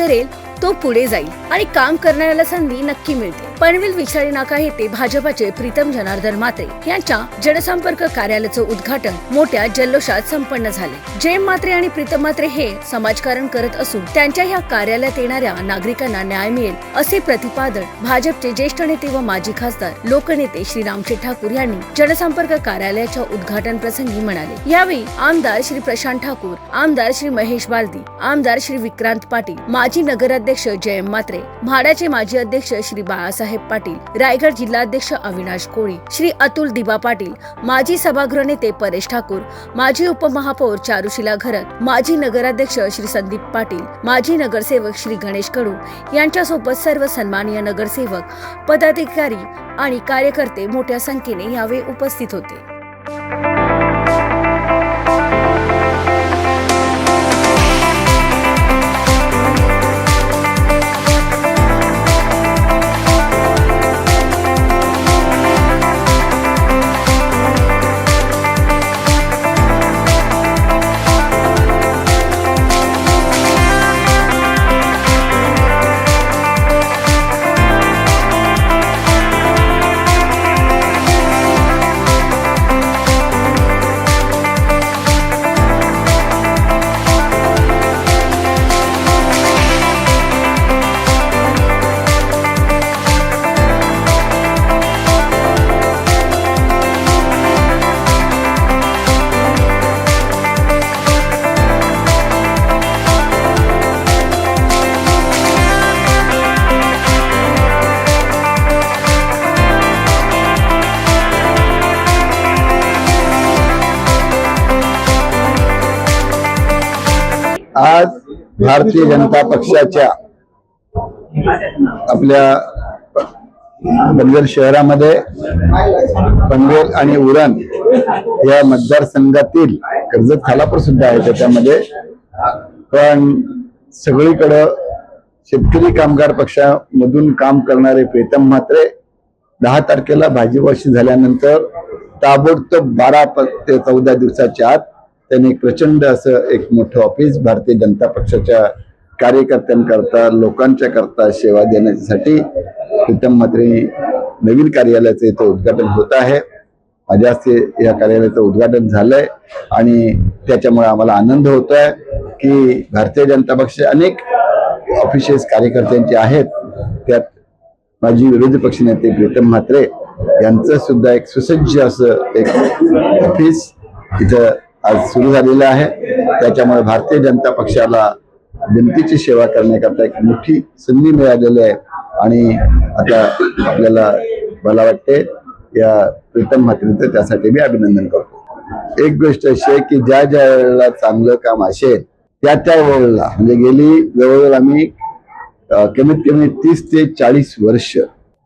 करेल तो पुढे जाईल आणि काम करणाऱ्याला संधी नक्की मिळते. पनवेल विचारी नाका येथे भाजपाचे प्रीतम जनार्दन मात्रे यांच्या जनसंपर्क कार्यालयाचं उद्घाटन मोठ्या जल्लोषात संपन्न झाले. जयम मात्रे आणि प्रीतम मात्रे हे समाजकारण करत असून त्यांच्या ह्या कार्यालयात येणाऱ्या नागरिकांना न्याय मिळेल असे प्रतिपादन भाजपचे ज्येष्ठ नेते व माजी खासदार लोकनेते श्री रामचे ठाकूर यांनी जनसंपर्क कार्यालयाच्या उद्घाटन प्रसंगी म्हणाले. यावेळी आमदार श्री प्रशांत ठाकूर आमदार श्री महेश बालदी आमदार श्री विक्रांत पाटील माजी नगराध्यक्ष जयम मात्रे म्हाडाचे माजी अध्यक्ष श्री बाळासाहेब पाटील रायगड जिल्हाध्यक्ष अविनाश कोळी श्री अतुल दिबा पाटील माजी सभागृह नेते परेश ठाकूर माजी उपमहापौर चारुशिला घरत माजी नगराध्यक्ष श्री संदीप पाटील माजी नगरसेवक श्री गणेश कडू यांच्यासोबत सर्व सन्माननीय नगरसेवक पदाधिकारी आणि कार्यकर्ते मोठ्या संख्येने यावेळी उपस्थित होते. आज भारतीय जनता पक्षाच्या आपल्या पनवेल शहरामध्ये पनवेल आणि उरण या मतदारसंघातील कर्जत खालापूर सुद्धा आहे त्याच्यामध्ये. पण सगळीकडं शेतकरी कामगार पक्षामधून काम करणारे प्रीतम म्हात्रे दहा तारखेला भाजीवाशी झाल्यानंतर ताबडतोब बारा ते चौदा दिवसाच्या आत त्यांनी प्रचंड असं एक मोठं ऑफिस भारतीय जनता पक्षाच्या कार्यकर्त्यांकरता लोकांच्या करता सेवा देण्यासाठी प्रीतम म्हात्रे नवीन कार्यालयाचं इथं उद्घाटन होत आहे. माझ्या हस्ते या कार्यालयाचं उद्घाटन झालंय आणि त्याच्यामुळे आम्हाला आनंद होतो आहे की भारतीय जनता पक्ष अनेक ऑफिसेस कार्यकर्त्यांचे आहेत. त्यात माजी विरोधी पक्षनेते प्रीतम म्हात्रे यांचं सुद्धा एक सुसज्ज असं एक ऑफिस इथं आज सुरू झालेलं आहे. त्याच्यामुळे भारतीय जनता पक्षाला जनतेची सेवा करण्याकरता एक मोठी संधी मिळालेली आहे. आणि आता आपल्याला मला वाटते या प्रीतम म्हात्रेचं त्यासाठी मी अभिनंदन करतो. एक गोष्ट अशी आहे की ज्या ज्या वेळेला चांगलं काम असेल त्या त्या वेळेला म्हणजे गेली जवळजवळ आम्ही कमीत कमी तीस ते चाळीस वर्ष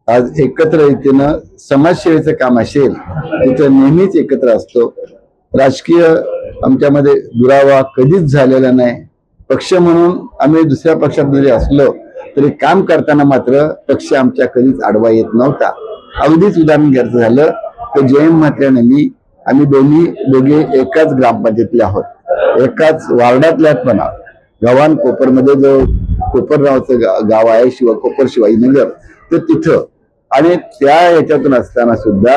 आज एकत्र रीतीनं समाजसेवेचं काम असेल तिथं नेहमीच एकत्र असतो. राजकीय आमच्यामध्ये दुरावा कधीच झालेला नाही. पक्ष म्हणून आम्ही दुसऱ्या पक्षात जरी असलो तरी काम करताना मात्र पक्ष आमच्या कधीच आडवा येत नव्हता. अगदीच उदाहरण घ्यायचं झालं तर जयंत म्हात्र्याने मी आम्ही दोन्ही दोघे एकाच ग्रामपंचायतीतले आहोत. एकाच वार्डातल्यात पण आहोत गव्हाण कोपरमध्ये जो कोपर नावाचं गा- गाव आहे शिवा कोपर शिवाजीनगर तर तिथं. आणि त्या ह्याच्यातून असताना सुद्धा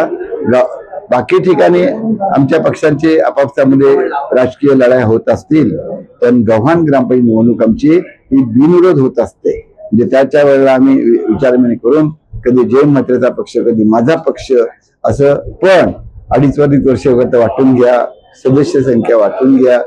गा- बाकी ठिकाणी आमच्या पक्षांचे आपापसामध्ये राजकीय लढाई होत असतील पण गव्हाण ग्रामपंचायत निवडणूक आमची ही बिनविरोध होत असते. म्हणजे त्याच्या वेळेला आम्ही वि- करून कधी जैन म्हात्रेचा पक्ष कधी माझा पक्ष असं पण अडीच अडीच वर्ष वाटून घ्या सदस्य संख्या वाटून घ्या.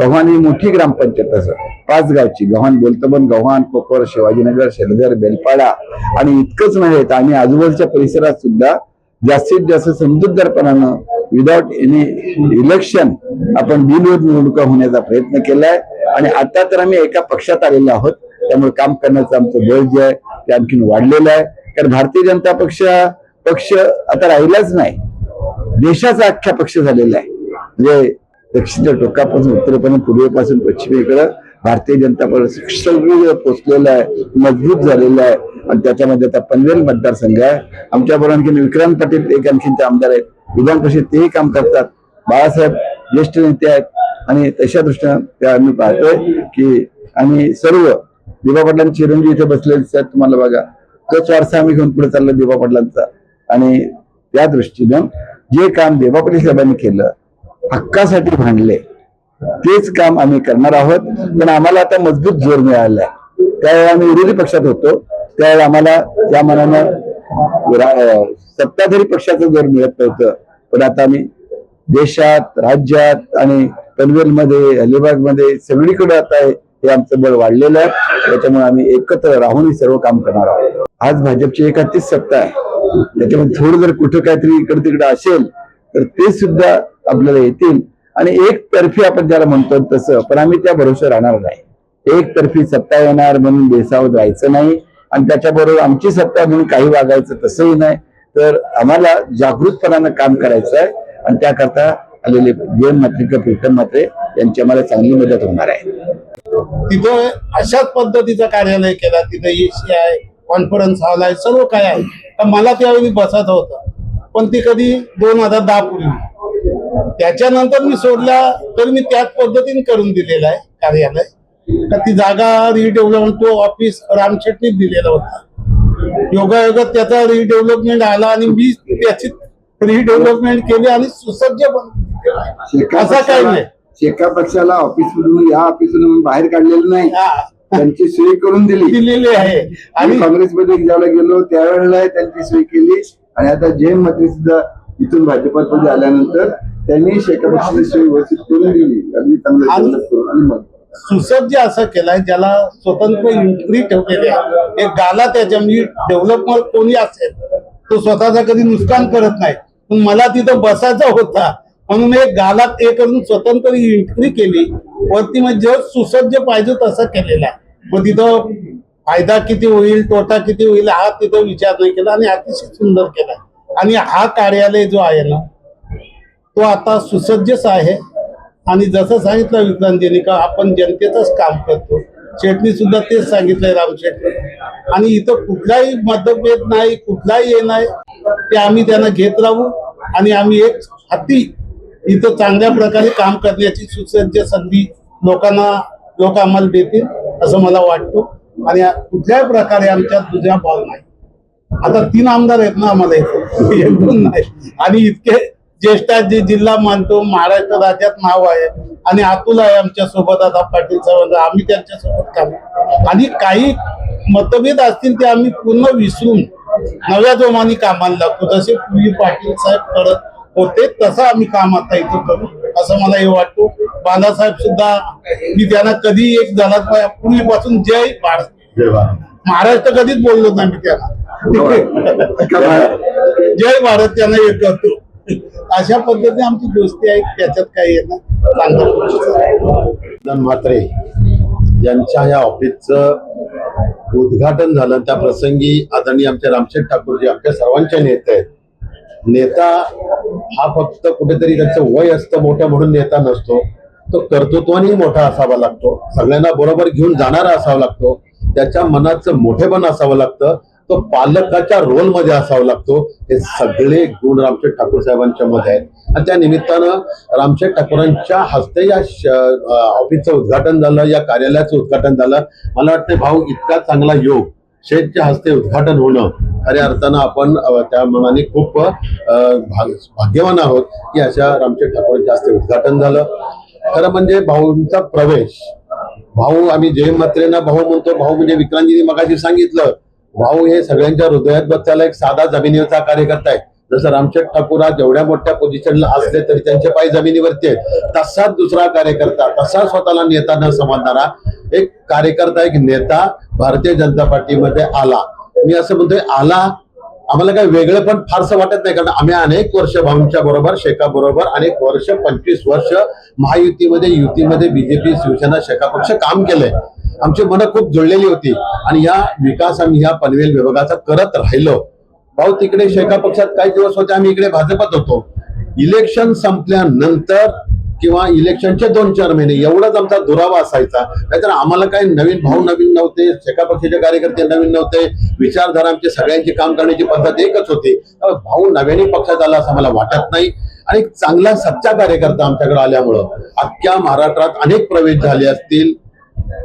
गव्हाण ही मोठी ग्रामपंचायत असं. पाच गावची गव्हाण बोलतो पण गव्हाण कोपर शिवाजीनगर शेलगर बेलपाडा आणि इतकंच नव्हे तर आम्ही आजूबाजूच्या परिसरात सुद्धा जास्तीत जास्त समजूतदारपणानं विदाउट एनी इलेक्शन आपण बिनविरोध निवडणुका होण्याचा प्रयत्न केलाय. आणि आता तर आम्ही एका पक्षात आलेलो आहोत. त्यामुळे काम करण्याचं आमचं बळ जे आहे ते आणखीन वाढलेलं आहे. कारण भारतीय जनता पक्ष पक्ष आता राहिलाच नाही. देशाचा अख्ख्या पक्ष झालेला आहे. म्हणजे दक्षिणच्या टोकापासून उत्तरेपर्यंत पूर्वेपासून पश्चिमेकडं भारतीय जनता पक्ष सगळीकडे पोचलेला आहे. मजबूत झालेला आहे. आणि त्याच्यामध्ये आता पनवेल मतदारसंघ आहे. आमच्या आणखी आणखीन विक्रांत पाटील एक आणखीनचे आमदार आहेत. विधान परिषद तेही काम करतात. बाळासाहेब ज्येष्ठ नेते आहेत. आणि तशा दृष्टीनं त्या आम्ही पाहतोय की आम्ही सर्व दिवा पाटलांची चिरंजी इथे बसलेले आहेत तुम्हाला बघा तोच वारसा आम्ही घेऊन पुढे चाललो दिवा पाटलांचा. आणि त्या दृष्टीनं जे काम देवा पाटील साहेबांनी केलं हक्कासाठी भांडले तेच काम आम्ही करणार आहोत. पण आम्हाला आता मजबूत जोर मिळाला आहे त्यावेळी आम्ही विरोधी पक्षात होतो. त्यावेळी आम्हाला त्या मनानं सत्ताधारी पक्षाचं जर मिळत नव्हतं. पण आता आम्ही देशात राज्यात आणि पनवेलमध्ये अलिबागमध्ये सगळीकडे आता हे आमचं बळ वाढलेलं आहे. त्याच्यामुळे आम्ही एकत्र राहून सर्व काम करणार आहोत. आज भाजपची एकातीस सत्ता आहे. त्याच्यामध्ये थोडं जर कुठं काहीतरी इकडे तिकडे असेल तर ते सुद्धा आपल्याला येतील. आणि एक तर्फी आपण ज्याला म्हणतो तसं पण आम्ही त्या भरोसा राहणार नाही. एक तर्फी सत्ता येणार म्हणून बेसावत राहायचं नाही. आणि त्याच्याबरोबर आमची सत्ता म्हणून काही वागायचं तसंही नाही. तर आम्हाला जागृतपणानं काम करायचं आहे आणि त्याकरता आलेले जयन मात्रिका प्रीतम मात्रे यांची आम्हाला चांगली मदत होणार आहे. तिथं अशाच पद्धतीचं कार्यालय केला तिथं एसी आहे कॉन्फरन्स हॉल आहे सर्व काय आहे. तर मला त्यावेळी बसायचं होतं. पण ती कधी दोन हजार दहा पूर्वी त्याच्यानंतर मी सोडला तर मी त्याच पद्धतीने करून दिलेलं आहे कार्यालय. तर ती जागा रिडेव्हलपमेंट तो ऑफिस रामशेट्टीच दिलेला होता. योगायोगात त्याचा रिडेव्हलपमेंट आला आणि मी त्याची रिडेव्हलपमेंट केली आणि सुसज्ज बनवली असं काही नाही. शेका पक्षाला ऑफिस मधून या ऑफिस मधून बाहेर काढलेलं नाही. त्यांची सोय करून दिली. दिलेली आहे. आणि काँग्रेसमध्ये ज्यावेळेला गेलो त्यावेळेला त्यांची सोय केली. आणि आता जैन मंत्री सुद्धा इथून भाजपात मध्ये आल्यानंतर त्यांनी शेका पक्षाची सोय व्यवस्थित करून दिली. अगदी चांगलं आणि मग सुसज्ज असं केलंय ज्याला स्वतंत्र एंट्री ठेवलेली आहे. एक गाला त्याच्या म्हणजे डेव्हलपमेंट कोणी असेल तो स्वतःचा कधी नुकसान करत नाही. पण मला तिथं बसायचा होता. म्हणून एक गालात हे करून स्वतंत्र एंट्री केली. वरती म्हणजे जग सुसज्ज पाहिजे तसं केलेला मग तिथं फायदा किती होईल तोटा किती होईल हा तिथं विचार नाही केला आणि अतिशय सुंदर केला. आणि हा कार्यालय जो आहे ना तो आता सुसज्जच आहे. आणि जसं सांगितलं विक्रांतीने का आपण जनतेचंच काम करतो. शेटनी सुद्धा तेच सांगितलंय राम शेट्टी आणि इथं कुठलाही मतभेद नाही कुठलाही हे नाही. ते आम्ही त्यांना घेत राहू आणि आम्ही एक हाती इथं चांगल्या प्रकारे काम करण्याची सुसज्ज संधी लोकांना लोक आम्हाला देतील असं मला वाटतो. आणि कुठल्याही प्रकारे आमच्या दुसरा भाव नाही. आता तीन आमदार आहेत ना आम्हाला इथे. नाही. आणि इतके ज्येष्ठ आहेत जे जिल्हा मानतो महाराष्ट्र राज्यात नाव आहे. आणि अतुल आहे आमच्यासोबत आता पाटील साहेब आम्ही त्यांच्यासोबत काम आणि काही मतभेद असतील ते आम्ही पूर्ण विसरून नव्या जोमाने कामाला लागतो. जसे पूर्वी पाटील साहेब करत होते तसं आम्ही काम आता इथं करू. असं मला हे वाटतो. बालासाहेब सुद्धा मी त्यांना कधी एक झाला पूर्वीपासून जय भारत. महाराष्ट्र कधीच बोललो नाही मी त्यांना. जय भारत त्यांना हे करतो. अशा पद्धतीने आमची दोस्ती आहे त्याच्यात काही आहे ना चांगलं म्हात्रे यांच्या या ऑफिसचं उद्घाटन झालं. त्या प्रसंगी आदरणीय आमचे रामशेठ ठाकूरजी आमच्या सर्वांचे नेते आहेत. नेता हा फक्त कुठेतरी त्याचं वय असतं मोठं म्हणून नेता नसतो. तो कर्तृत्वानेही मोठा असावा लागतो. सगळ्यांना बरोबर घेऊन जाणारा असावा लागतो. त्याच्या मनाचं मोठेपण असावं लागतं. तो पालकाच्या रोलमध्ये असावा लागतो. हे सगळे गुण रामशेठ ठाकूर साहेबांच्या मध्ये आहेत. आणि त्या निमित्तानं रामशेठ ठाकूरांच्या हस्ते या श- ऑफिसचं उद्घाटन झालं या कार्यालयाचं उद्घाटन झालं. मला वाटतं भाऊ इतका चांगला योग शेठच्या हस्ते उद्घाटन होणं खऱ्या अर्थानं आपण त्या मनाने खूप भाग- भाग्यवान आहोत की अशा रामशेठ ठाकूरांच्या हस्ते उद्घाटन झालं. खरं म्हणजे भाऊंचा प्रवेश भाऊ आम्ही जय मात्रेंना भाऊ म्हणतो. भाऊ म्हणजे विक्रांतजीने मगाशी सांगितलं भाऊ हे सगळ्यांच्या हृदयात बसलेला एक साधा जमिनीवरचा कार्यकर्ता आहे. जसं रामशेठ ठाकूर आज जेवढ्या मोठ्या पोझिशनला असले तरी त्यांचे पाय जमिनीवरती आहेत. तसाच दुसरा कार्यकर्ता तसा स्वतःला नेता न समजणारा एक कार्यकर्ता एक नेता भारतीय जनता पार्टीमध्ये आला. मी असं म्हणतोय आला आम्हाला काही वेगळं पण फारसं वाटत नाही कारण आम्ही अनेक वर्ष भाऊंच्या बरोबर शेका बरोबर अनेक वर्ष पंचवीस वर्ष महायुतीमध्ये युतीमध्ये बीजेपी शिवसेना शेका पक्ष काम केलंय. आमची मनं खूप जुळलेली होती. आणि या विकास आम्ही या पनवेल विभागाचा करत राहिलो. भाऊ तिकडे शेका पक्षात काही दिवस होते आम्ही इकडे भाजपात होतो. इलेक्शन संपल्यानंतर किंवा इलेक्शनचे दोन चार महिने एवढाच आमचा दुरावा असायचा. नाहीतर आम्हाला काही नवीन भाऊ नवीन नव्हते शेका पक्षाचे कार्यकर्ते नवीन नव्हते विचारधारा आमची सगळ्यांची काम करण्याची पद्धत एकच होती. भाऊ नव्याने पक्षात आला असं मला वाटत नाही. आणि चांगला सच्चा कार्यकर्ता आमच्याकडे आल्यामुळं अख्ख्या महाराष्ट्रात अनेक प्रवेश झाले असतील.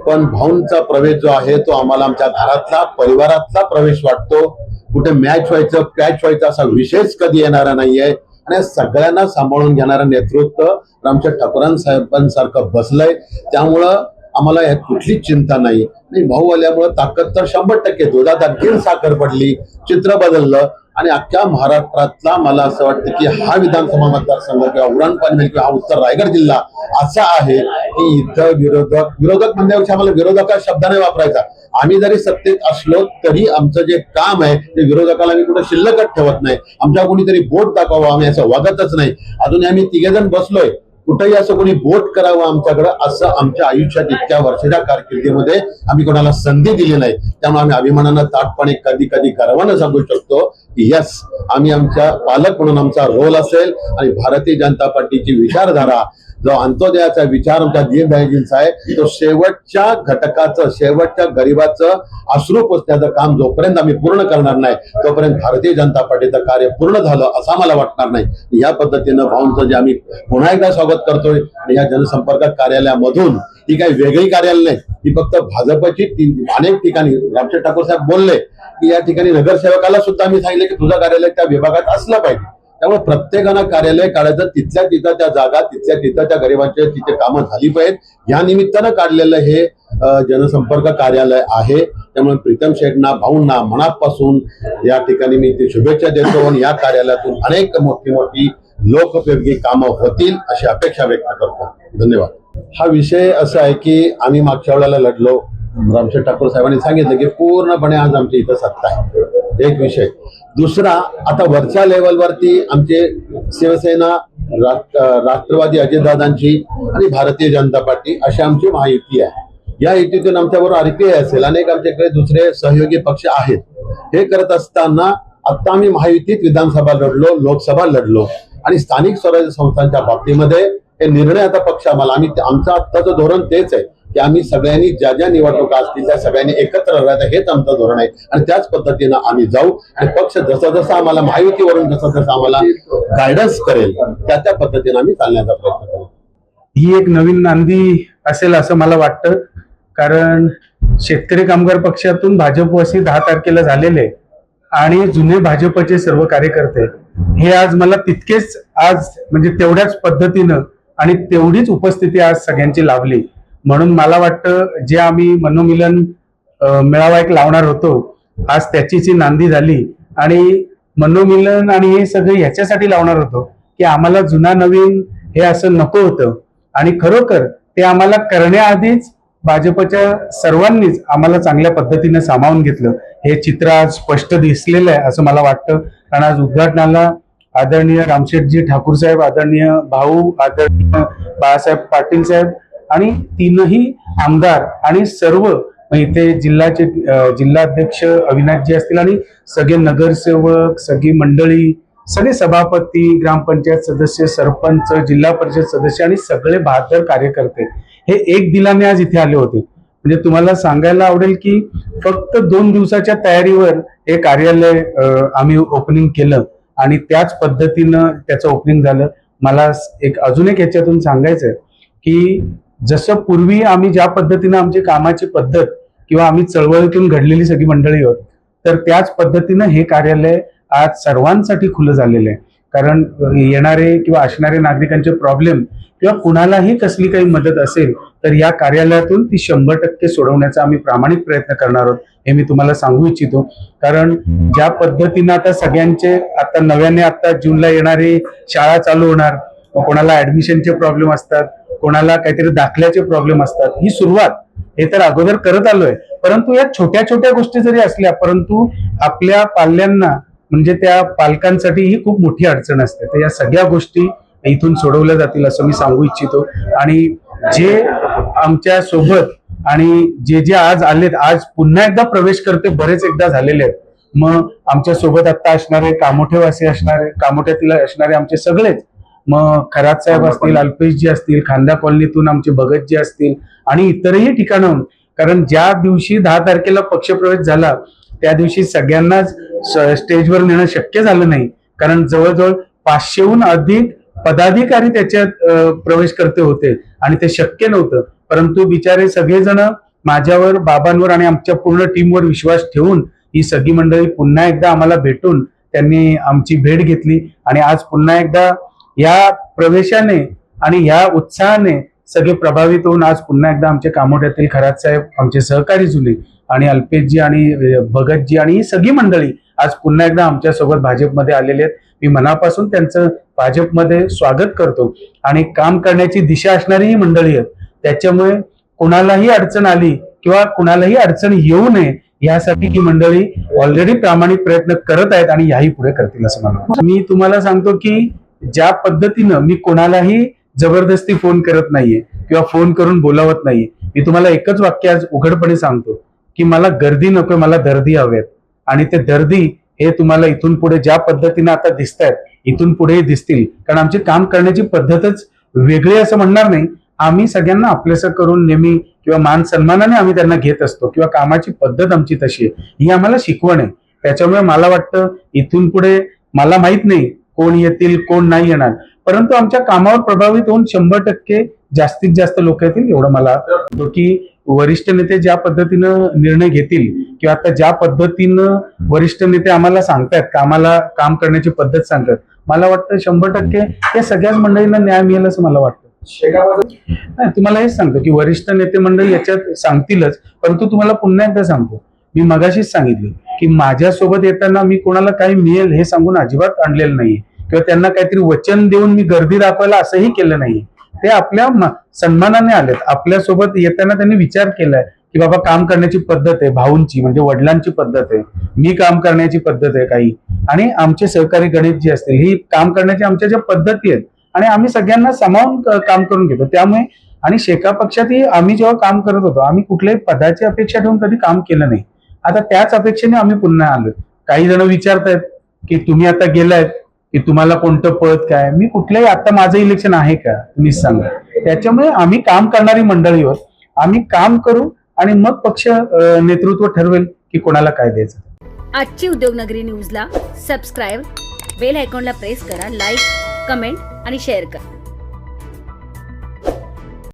पण भाऊंचा प्रवेश जो आहे तो आम्हाला आमच्या घरातला परिवारातला प्रवेश वाटतो. कुठे मॅच व्हायचं पॅच व्हायचं असा विशेष कधी येणारा नाहीये. आणि सगळ्यांना सांभाळून घेणारं नेतृत्व रामच्या ठाकुरां साहेबांसारखं बसलंय. त्यामुळं आम्हाला यात कुठलीच चिंता नाही. नाही भाऊ आल्यामुळं ताकद तर शंभर टक्के दुधात आणखीन साखर पडली चित्र बदललं आणि अख्ख्या महाराष्ट्रातला मला असं वाटतं की हा विधानसभा मतदारसंघ किंवा उरण पनवेल किंवा हा उत्तर रायगड जिल्हा असा आहे की इथं विरोधक विरोधक म्हणण्यापेक्षा आम्हाला विरोधका शब्दाने शब्द नाही वापरायचा. आम्ही जरी सत्तेत असलो तरी आमचं जे काम आहे ते विरोधकाला आम्ही कुठं शिल्लकच ठेवत नाही. आमच्या कोणीतरी बोट दाखवावं आम्ही असं वागतच नाही. अजून आम्ही तिघेजण बसलोय. कुठेही असं कोणी बोट करावं आमच्याकडं असं आमच्या आयुष्यात इतक्या वर्षाच्या कारकिर्दीमध्ये आम्ही कोणाला संधी दिली नाही. त्यामुळे आम्ही अभिमानानं ताटपणे कधी कधी गर्वानं सांगू शकतो की यस आम्ही आमच्या पालक म्हणून आमचा रोल असेल आणि भारतीय जनता पार्टीची विचारधारा जो अंत्योदयाचा विचार आमच्या दीनदयाजींचा आहे तो शेवटच्या घटकाचं शेवटच्या गरीबाचं अश्रू पोचण्याचं काम जोपर्यंत आम्ही पूर्ण करणार नाही तोपर्यंत भारतीय जनता पार्टीचं कार्य पूर्ण झालं असं आम्हाला वाटणार नाही. या पद्धतीनं भाऊंचं जे आम्ही पुन्हा एकदा स्वागत करतोय आणि या जनसंपर्क कार्यालयामधून ही काही वेगळी कार्यालय नाही ही फक्त भाजपची अनेक ठिकाणी रामशेठ ठाकूर साहेब बोलले की या ठिकाणी नगरसेवकाला सुद्धा आम्ही सांगितलं की तुझं कार्यालय त्या विभागात असलं पाहिजे. त्यामुळे प्रत्येकानं कार्यालय काढायचं तिथल्या तिथं त्या जागा तिथल्या तिथं त्या गरिबांच्या तिथे कामं झाली पाहिजेत. या निमित्तानं काढलेलं हे जनसंपर्क कार्यालय आहे. त्यामुळे प्रीतम शेठना भाऊंना मनापासून या ठिकाणी मी ते शुभेच्छा देतो आणि या कार्यालयातून अनेक मोठी मोठी लोकोपयोगी कामं होतील अशी अपेक्षा व्यक्त करतो. धन्यवाद. हा विषय असा आहे की आम्ही मागच्या वेळेला लढलो. रामशेठ ठाकूर साहेबांनी सांगितलं की पूर्णपणे आज आमच्या इथं सत्ता आहे. एक विषय. दुसरा आता वरच्या लेवलवरती आमचे शिवसेना राष्ट्र- राष्ट्रवादी अजितदादांची आणि भारतीय जनता पार्टी अशी आमची महायुती आहे. या युतीतून आमच्याबरोबर आरपीआय असेल. अनेक आमच्याकडे दुसरे सहयोगी पक्ष आहेत. हे करत असताना आता आम्ही महायुतीत विधानसभा लढलो लोकसभा लढलो आणि स्थानिक स्वराज्य संस्थांच्या बाबतीमध्ये हे निर्णय आता पक्ष आम्हाला आम्ही आमचं आत्ताचं धोरण तेच आहे की आम्ही सगळ्यांनी ज्या ज्या निवडणुका असतील त्या सगळ्यांनी एकत्र राहायचं हेच आमचं धोरण आहे. आणि त्याच पद्धतीनं आम्ही जाऊ आणि पक्ष जसं जसं आम्हाला महायुतीवरून जसं जसं आम्हाला गायडन्स करेल त्या त्या पद्धतीनं आम्ही चालण्याचा प्रयत्न करू. ही एक नवीन नांदी असेल असं मला वाटतं. कारण शेतकरी कामगार पक्षातून भाजपवासी दहा तारखेला झालेले आणि जुने भाजपचे सर्व कार्यकर्ते हे आज मला तितकेच आज म्हणजे तेवढ्याच पद्धतीनं आणि तेवढीच उपस्थिती आज सगळ्यांची लाभली. म्हणून मला वाटतं जे आम्ही मनोमिलन मेळावा एक लावणार होतो आज त्याची जी नांदी झाली. आणि मनोमिलन आणि हे सगळं ह्याच्यासाठी लावणार होतो की आम्हाला जुना नवीन हे असं नको होतं. आणि खरोखर ते आम्हाला करण्याआधीच भाजपच्या सर्वांनीच आम्हाला चांगल्या पद्धतीने सामावून घेतलं. हे चित्र आज स्पष्ट दिसलेलं आहे असं मला वाटतं. कारण आज उद्घाटनाला आदरणीय रामशेठजी ठाकूर साहेब आदरणीय भाऊ आदरणीय बाळासाहेब पाटील साहेब आणि तीनही आमदार आणि सर्व इथे जिल्ह्याचे जिल्हाध्यक्ष अविनाशजी असतील आणि सगळे नगरसेवक सगळी मंडळी सगळे सभापती ग्रामपंचायत सदस्य सरपंच जिल्हा परिषद सदस्य आणि सगळे बहात्तर कार्यकर्ते हे एक दिलाने आज इथे आले होते. म्हणजे तुम्हाला सांगायला आवडेल की फक्त दोन दिवसाच्या तयारीवर हे कार्यालय आम्ही ओपनिंग केलं. आणि त्याच पद्धतीनं त्याचं ओपनिंग झालं. मला एक अजून एक याच्यातून सांगायचं आहे की जसं पूर्वी आम्ही ज्या पद्धतीनं आमची कामाची पद्धत किंवा आम्ही चळवळीतून घडलेली सगळी मंडळी होत तर त्याच पद्धतीनं हे कार्यालय आज सर्वांसाठी खुलं झालेलं आहे. कारण येणारे किंवा असणारे नागरिकांचे प्रॉब्लेम किंवा कुणालाही कसली काही मदत असेल तर या कार्यालयातून ती शंभर टक्के सोडवण्याचा आम्ही प्रामाणिक प्रयत्न करणार आहोत हे मी तुम्हाला सांगू इच्छितो. कारण ज्या पद्धतीनं आता सगळ्यांचे आता नव्याने आता जूनला येणारी शाळा चालू होणार मग कोणाला ऍडमिशनचे प्रॉब्लेम असतात कोणाला काहीतरी दाखल्याचे प्रॉब्लेम असतात ही सुरुवात हे तर अगोदर करत आलोय. परंतु या छोट्या छोट्या गोष्टी जरी असल्या परंतु आपल्या पाल्यांना म्हणजे त्या पालकांसाठी ही खूप मोठी अडचण असते. तर या सगळ्या गोष्टी इथून सोडवल्या जातील असं मी सांगू इच्छितो. आणि जे आमच्यासोबत आणि जे जे आज आलेत आज पुन्हा एकदा प्रवेश करते बरेच एकदा झालेले आहेत. मग आमच्यासोबत आता असणारे कामोठेवासी असणारे कामोठ्यातील असणारे आमचे सगळेच. मग खरात साहेब असतील अल्पेशजी असतील खांदा कॉलनीतून आमचे भगतजी असतील आणि इतरही ठिकाणाहून कारण ज्या दिवशी दहा तारखेला पक्षप्रवेश झाला त्या दिवशी सगळ्यांनाच स्टेजवर नेणं शक्य झालं नाही. कारण जवळजवळ पाचशेहून अधिक पदाधिकारी त्याच्यात प्रवेश करते होते आणि ते शक्य नव्हतं. परंतु बिचारे सगळेजण माझ्यावर बाबांवर आणि आमच्या पूर्ण टीमवर विश्वास ठेवून ही सगळी मंडळी पुन्हा एकदा आम्हाला भेटून त्यांनी आमची भेट घेतली आणि आज पुन्हा एकदा या प्रवेशाने आणि या उत्साहाने सगळे प्रभावित होऊन आज पुन्हा एकदा आमच्या कामोट्यातील खरात साहेब आमचे सहकारी जुने आणि अल्पेशजी आणि भगतजी आणि ही सगळी मंडळी आज पुन्हा एकदा आमच्यासोबत भाजपमध्ये आलेले आहेत. मी मनापासून त्यांचं भाजपमध्ये स्वागत करतो. आणि काम करण्याची दिशा असणारी ही मंडळी आहेत. त्याच्यामुळे कुणालाही अडचण आली किंवा कुणालाही अडचण येऊ नये यासाठी ही मंडळी ऑलरेडी प्रामाणिक प्रयत्न करत आहेत आणि याही पुढे करतील असं मला मी तुम्हाला सांगतो की ज्या पद्धतीनं मी कोणालाही जबरदस्ती फोन करत नाहीये किंवा फोन करून बोलावत नाहीये मी तुम्हाला एकच वाक्य आज उघडपणे सांगतो की मला गर्दी नको मला दर्दी हवेत. आणि ते दर्दी हे तुम्हाला इथून पुढे ज्या पद्धतीने आता दिसत आहेत इथून पुढेही दिसतील. कारण आमची काम करण्याची पद्धतच वेगळी असं म्हणणार नाही. आम्ही सगळ्यांना आपलेसं करून नेहमी किंवा मान सन्मानाने आम्ही त्यांना घेत असतो किंवा कामाची पद्धत आमची तशी आहे. ही आम्हाला शिकवण आहे. त्याच्यामुळे मला वाटतं इथून पुढे मला माहीत नाही कोण येतील कोण नाही येणार. परंतु आमच्या कामावर प्रभावित होऊन शंभर टक्के जास्तीत जास्त लोक येतील एवढं मला की वरिष्ठ नेते ज्या पद्धतीनं निर्णय घेतील किंवा आता ज्या पद्धतीनं वरिष्ठ नेते आम्हाला सांगतायत कामाला काम करण्याची पद्धत सांगतात मला वाटतं शंभर टक्के या सगळ्याच मंडळींना न्याय मिळेल असं मला वाटतं. नाही तुम्हाला हेच सांगतो की वरिष्ठ नेते मंडळी याच्यात सांगतीलच परंतु तुम्हाला पुन्हा एकदा सांगतो. मी मगाशीच सांगितले की माझ्यासोबत येताना मी कोणाला काही मिळेल हे सांगून अजिबात आणलेलं नाही किंवा त्यांना काहीतरी वचन देऊन मी गर्दी दाखवायला असंही केलं नाही ते आपल्या सन्मानाने आलेत. आपल्यासोबत येताना त्यांनी विचार केलाय की बाबा काम करण्याची पद्धत आहे भाऊंची म्हणजे वडिलांची पद्धत आहे. मी काम करण्याची पद्धत आहे काही. आणि आमचे सहकारी गणित जे असतील ही काम करण्याची आमच्या ज्या पद्धती आहेत आणि आम्ही सगळ्यांना समावून काम करून घेतो. त्यामुळे आणि शेका पक्षातही आम्ही जेव्हा काम करत होतो आम्ही कुठल्याही पदाची अपेक्षा ठेवून कधी काम केलं नाही. आता त्याच अपेक्षेने आम्ही पुन्हा आलो काही जण विचारतायत की तुम्ही आता गेलायत की तुम्हाला कोणतं पद काय? मी कुठलंही आता माझं इलेक्शन आहे का? तुम्ही सांगा. त्याच्यामुळे आम्ही काम करणारी मंडळी आहोत आम्ही काम करू आणि मग पक्ष नेतृत्व ठरवेल की कोणाला काय द्यायचं. आजची उद्योगनगरी न्यूजला सबस्क्राईब बेल आयकॉनला प्रेस करा लाईक कमेंट आणि शेअर करा.